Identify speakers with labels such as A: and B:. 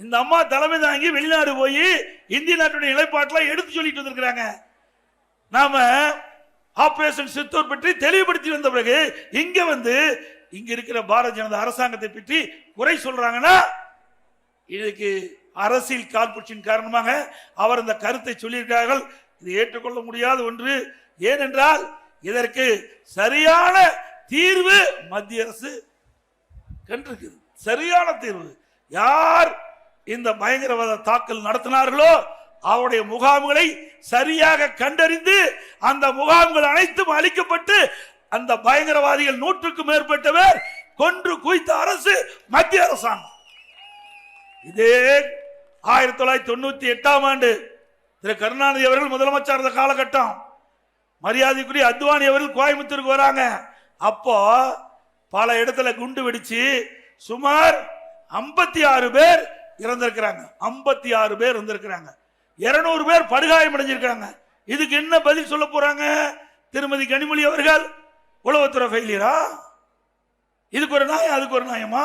A: இந்த அம்மா தலைமை தாங்கி வெளிநாடு போய் இந்திய நாட்டுடைய நிலைப்பாட்டில் எடுத்து சொல்லிட்டு வந்திருக்கிறாங்க. நாம ஆபரேஷன் சித்தூர் பற்றி தெளிவுபடுத்தி வந்த பிறகு இங்க வந்து இங்க இருக்கிற பாரதிய ஜனதா அரசாங்கத்தை பற்றி குறை சொல்றாங்கன்னா இதுக்கு அரசியல் காழ்ப்புச்சின் காரணமாக அவர் இந்த கருத்தை சொல்லியிருக்கிறார்கள். இது ஏற்றுக்கொள்ள முடியாத ஒன்று. ஏனென்றால் இதற்கு சரியான தீர்வு மத்திய அரசு கண்டிருக்குது. சரியான தீர்வு. யார் இந்த பயங்கரவாத தாக்கல் நடத்தினார்களோ அவருடைய முகாம்களை சரியாக கண்டறிந்து அந்த முகாம்கள் அனைத்தும் அழிக்கப்பட்டு அந்த பயங்கரவாதிகள் நூற்றுக்கும் மேற்பட்டவர் கொன்று குவித்த அரசு மத்திய அரசாங்கம். இதே ஆயிரத்தி தொள்ளாயிரத்தி தொண்ணூத்தி எட்டாம் ஆண்டு திரு கருணாநிதி அவர்கள் முதலமைச்சர் இருந்த காலகட்டம். மரியாதைக்குரிய அத்வானி அவர்கள் கோயம்புத்தூருக்கு வராங்க. அப்போ பல இடத்துல குண்டு வெடிச்சு சுமார் 56 ஆறு பேர் இறந்திருக்கிறாங்க. 56 ஆறு பேர் இருந்திருக்கிறாங்க இருநூறு பேர் படுகாயம் அடைஞ்சிருக்காங்க. இதுக்கு என்ன பதில் சொல்ல போறாங்க? திருமதி கனிமொழி அவர்கள் உளவுத்துறை ஃபெயிலியரா? இதுக்கு ஒரு நியாயம் அதுக்கு ஒரு நியாயமா?